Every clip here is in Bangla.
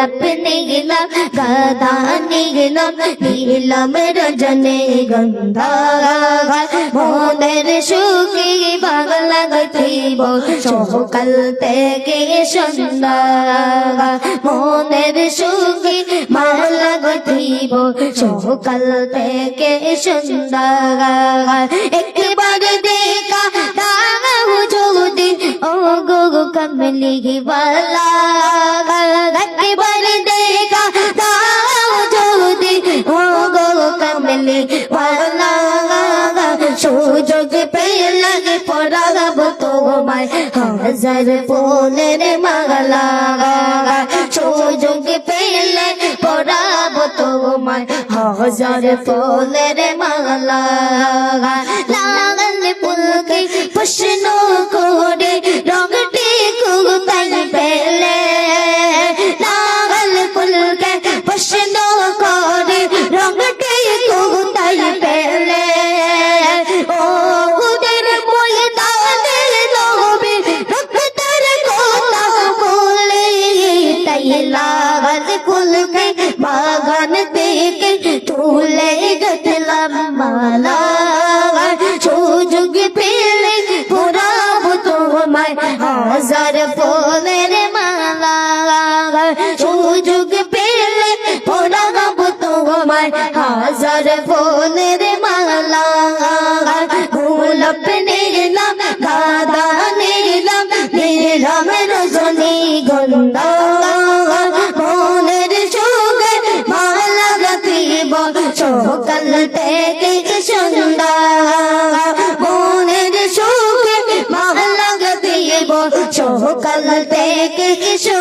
গোলাপ নিলাম গাদা নিলাম নীলম রজনে গন্ধা মনের সুখী বাংলা গতিব সকাল থেকে সন্ধ্যা মনের সুখী বাংলা গতিব সকাল থেকে সন্ধ্যা একবার দেখা দাও যদি ও গো গো কমলি বালা পেয়ে লাগে পড়াবো তোমায়। হাজার পোনের মালা, সুযোগ পেলে পড়াবো তোমায়। হাজার পোনের মালা, লাগাল পুলকে প্রশ্ন মালা সুযোগ পেলে পুরাবো তোমায়। হাজার ফুলের মালা সুযোগ পেলে পুরাবো তোমায়। হাজার ফুলের মালা গোলাপ নিলাম, গাদা নিলাম নিলাম রজনী গন্ধা। সকাল থেকে সন্ধ্যা মনের সুখে মালা রাখিব সকাল থেকে সন্ধ্যা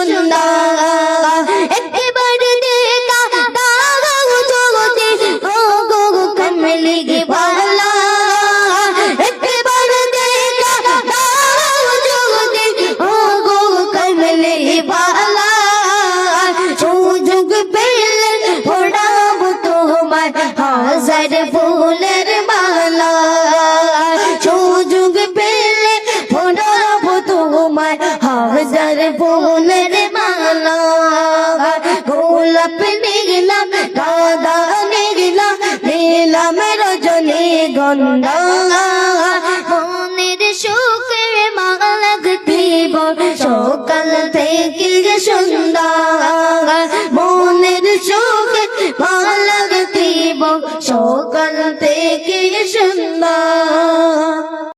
হাজার ফুলের মালা, গোলাপ নিলাম, গাদা নিলাম নিলাম রজনী গন্ধা মনের সুখের মালা দিব, সকাল থেকে সন্ধ্যা। মনের সুখ মালা দিব, সকাল থেকে সন্ধ্যা।